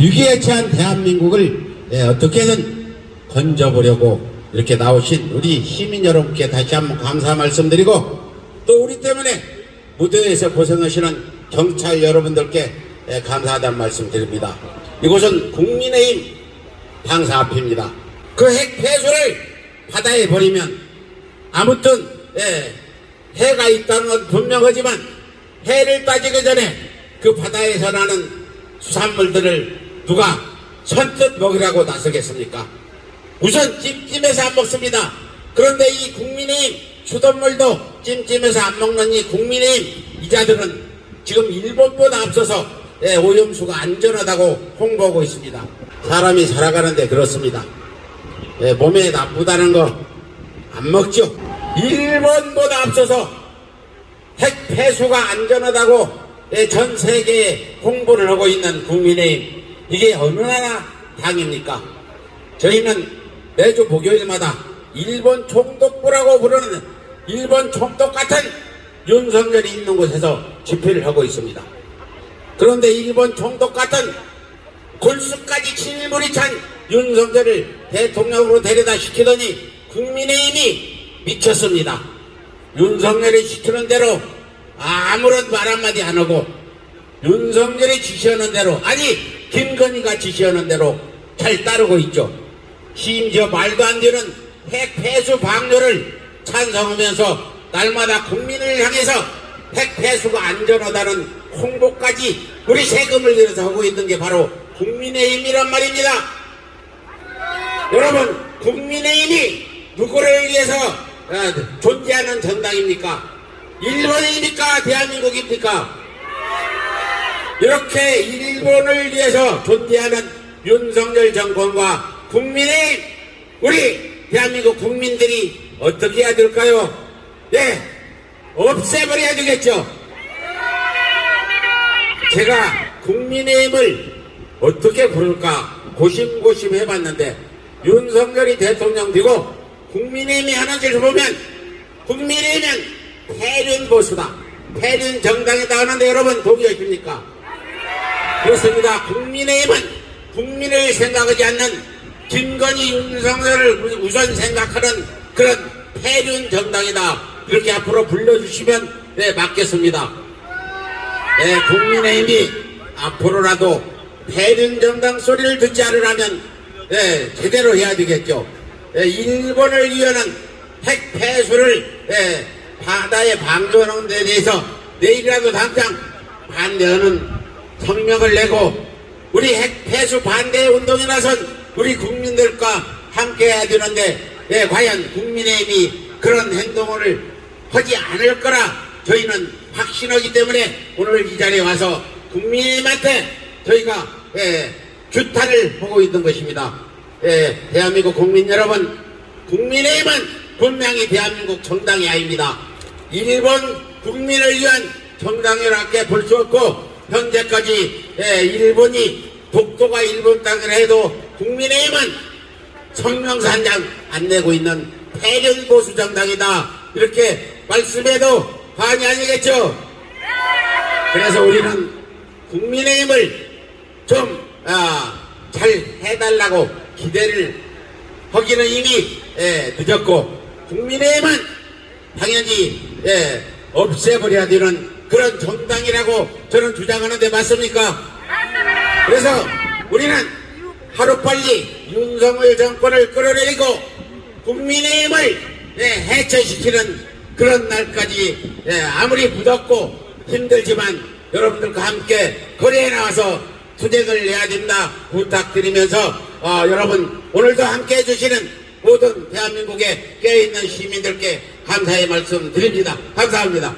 위기에 처한 대한민국을 예, 어떻게든 건져보려고 이렇게 나오신 우리 시민 여러분께 다시 한번 감사 말씀드리고 또 우리 때문에 무대에서 고생하시는 경찰 여러분들께 예, 감사하다는 말씀 드립니다. 이곳은 국민의힘 당사 앞입니다. 그 핵 폐수를 바다에 버리면 아무튼 예, 해가 있다는 건 분명하지만 해를 따지기 전에 그 바다에서 나는 수산물들을 누가 선뜻 먹으라고 나서겠습니까? 우선 찜찜해서 안 먹습니다. 그런데 이 국민의힘 수돗물도 찜찜해서 안 먹는 이 국민의힘 이자들은 지금 일본보다 앞서서 예, 오염수가 안전하다고 홍보하고 있습니다. 사람이 살아가는데 그렇습니다. 예, 몸에 나쁘다는 거 안 먹죠. 일본보다 앞서서 핵 폐수가 안전하다고 예, 전 세계에 홍보를 하고 있는 국민의힘 이게 어느 나라 당입니까? 저희는 매주 목요일마다 일본 총독부라고 부르는 일본 총독 같은 윤석열이 있는 곳에서 집회를 하고 있습니다. 그런데 일본 총독 같은 골수까지 실물이 찬 윤석열을 대통령으로 데려다 시키더니 국민의힘이 미쳤습니다. 윤석열이 시키는 대로 아무런 말 한마디 안 하고 윤석열이 지시하는 대로 아니 김건희가 지시하는 대로 잘 따르고 있죠. 심지어 말도 안 되는 핵 폐수 방류를 찬성하면서 날마다 국민을 향해서 핵 폐수가 안전하다는 홍보까지 우리 세금을 들여서 하고 있는 게 바로 국민의힘이란 말입니다. 여러분 국민의힘이 누구를 위해서 어, 존재하는 정당입니까? 일본입니까? 대한민국입니까? 이렇게 일본을 위해서 존재하는 윤석열 정권과 국민의 우리 대한민국 국민들이 어떻게 해야 될까요? 네, 없애버려야 되겠죠. 제가 국민의힘을 어떻게 부를까 고심고심 해봤는데 윤석열이 대통령 되고 국민의힘이 하는 짓을 보면 국민의힘은 폐륜 보수다. 폐륜 정당이다 하는데 여러분 동의하십니까? 그렇습니다. 국민의힘은 국민을 생각하지 않는 김건희 윤석열을 우선 생각하는 그런 폐륜 정당이다. 이렇게 앞으로 불러주시면 네, 맞겠습니다. 네, 국민의힘이 앞으로라도 폐륜 정당 소리를 듣지 않으려면 네, 제대로 해야 되겠죠. 네, 일본을 위하는 핵 폐수를 네, 바다에 방조하는 데 대해서 내일이라도 당장 반대하는 성명을 내고 우리 핵 폐수 반대 운동에 나선 우리 국민들과 함께 해야 되는데 예, 과연 국민의힘이 그런 행동을 하지 않을 거라 저희는 확신하기 때문에 오늘 이 자리에 와서 국민의힘한테 저희가 예, 규탄을 하고 있는 것입니다. 예, 대한민국 국민 여러분, 국민의힘은 분명히 대한민국 정당이 아닙니다. 일본 국민을 위한 정당이라게 볼수 없고 현재까지 예, 일본이 독도가 일본 땅이라 해도 국민의힘은 성명서 한 장 안 내고 있는 폐륜 보수 정당이다 이렇게 말씀해도 과언이 아니겠죠. 그래서 우리는 국민의힘을 좀 아, 잘 해달라고 기대를 하기는 이미 예, 늦었고 국민의힘은 당연히 예, 없애버려야 되는 그런 정당이라고 저는 주장하는데 맞습니까? 그래서 우리는 하루빨리 윤석열 정권을 끌어내리고 국민의힘을 예, 해체시키는 그런 날까지 예, 아무리 무덥고 힘들지만 여러분들과 함께 거리에 나와서 투쟁을 해야 된다 부탁드리면서 어, 여러분 오늘도 함께 해주시는 모든 대한민국에 깨어있는 시민들께 감사의 말씀 드립니다. 감사합니다.